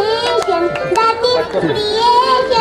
creation, that is creation.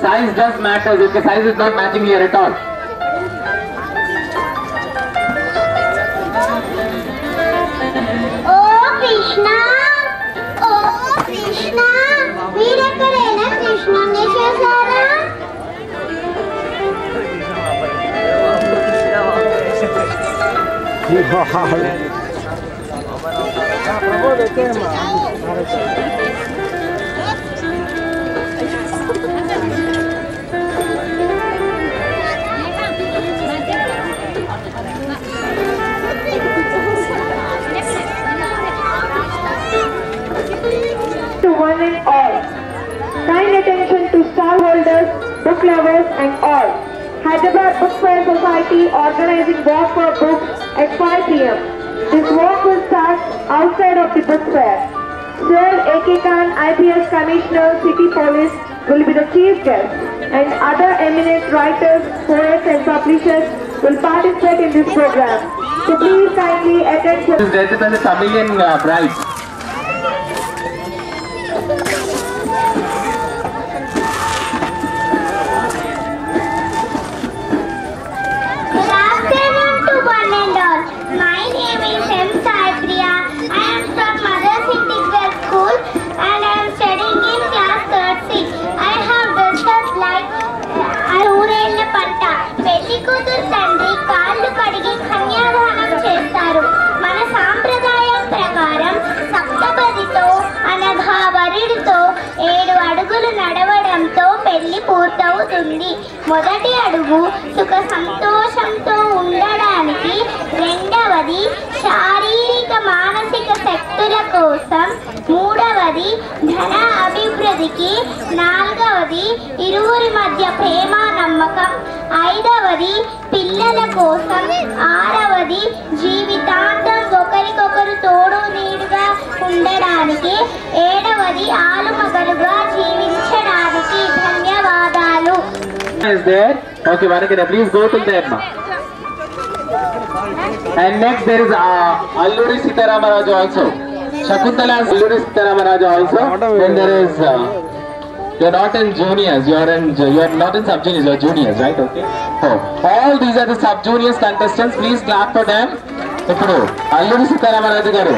size does matter because size is not matching here at all. ఓ కృష్ణ ఓ కృష్ణ మీరెక్కడైనా కృష్ణుని చూసారా to lovers and all. Hyderabad Book Fair Society organizing walk for books at 5 pm. This walk will start outside of the book fair. Sir A.K. Khan, IPS Commissioner, City Police will be the chief guest and other eminent writers, poets and publishers will participate in this program. So please kindly attend This is as a Tamilian uh. అనగా ఏడు అడుగులు నడవడంతో పెళ్ళి పూర్తవుతుంది. మొదటి అడుగు సుఖ సంతోషంతో ఉండడానికి. రెండవది శారీరక మానసిక శక్తుల కోసం. మూడవది ధన అభివృద్ధికి. నాలుగవది ఇరువురి మధ్య ప్రేమ నమ్మకం. ఐదవది పిల్లల కోసం. ఆరవది జీవితాంత ఒకరికొకరు తోడు నీడుగా ఉండడానికి ఏడవది ఆలుమగలుగా జీవించడానికి ధన్యవాదాలు Is there? Okay, Vanikita, please go to them. And next there is uh, Alluri Sitaramaraju also. Shakuntala Alluri Sitaramaraju also. Then there is. Uh, you're not in juniors. You're in. You're not in sub juniors. You're juniors, right? Okay. Oh, all these are the sub juniors contestants. Please clap for them. ఇప్పుడు అల్లూరి సీతారామరాజు గారు